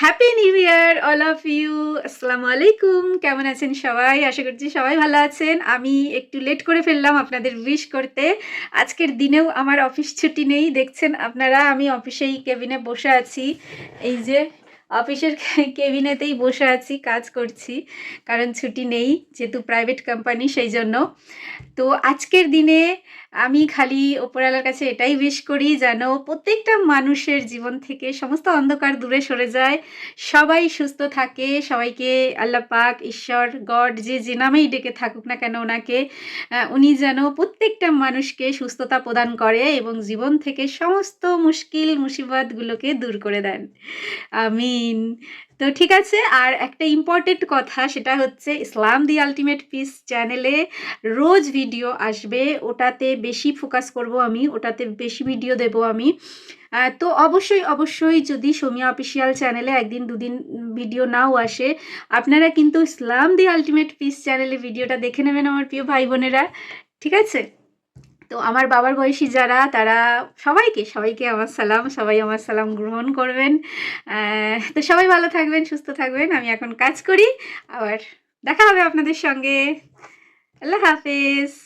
Happy new year all of you আসসালামু আলাইকুম কেমন আছেন সবাই? আশা করছি সবাই ভালো আছেন। আমি একটু লেট করে ফেললাম আপনাদের উইশ করতে। আজকের দিনেও আমার অফিস ছুটি নেই। দেখছেন আপনারা, আমি অফিসেই কেবিনে বসে আছি। এই যে অফিসের কেবিনেতেই বসে আছি, কাজ করছি। কারণ ছুটি নেই, যেহেতু প্রাইভেট কোম্পানি সেই জন্য। তো আজকের দিনে আমি খালি ওপরওয়ালার কাছে এটাই উইশ করি যেন প্রত্যেকটা মানুষের জীবন থেকে সমস্ত অন্ধকার দূরে সরে যায়। সবাই সুস্থ থাকে, সবাইকে আল্লাহ পাক, ঈশ্বর, গড, যে যে নামেই ডেকে থাকুক না কেন ওনাকে উনি যেন প্রত্যেকটা মানুষকে সুস্থতা প্রদান করে এবং জীবন থেকে সমস্ত মুশকিল, মুসিবতগুলোকে দূর করে দেন। আমিন তো ঠিক আছে, আর একটা ইম্পর্টেন্ট কথা, সেটা হচ্ছে ইসলাম দি আলটিমেট পিস চ্যানেলে রোজ ভিডিও আসবে। ওটাতে বেশি ফোকাস করব আমি, ওটাতে বেশি ভিডিও দেব আমি। তো অবশ্যই অবশ্যই যদি সোমিয়া অফিসিয়াল চ্যানেলে একদিন, দুদিন ভিডিও নাও আসে, আপনারা কিন্তু ইসলাম দি আলটিমেট পিস চ্যানেলে ভিডিওটা দেখে নেবেন আমার প্রিয় ভাই বোনেরা। ঠিক আছে? তো আমার বাবার বয়সী যারা, তারা সবাইকে সবাইকে আমার সালাম, সবাই আমার সালাম গ্রহণ করবেন। তো সবাই ভালো থাকবেন, সুস্থ থাকবেন। আমি এখন কাজ করি, আবার দেখা হবে আপনাদের সঙ্গে। আল্লাহ হাফেজ।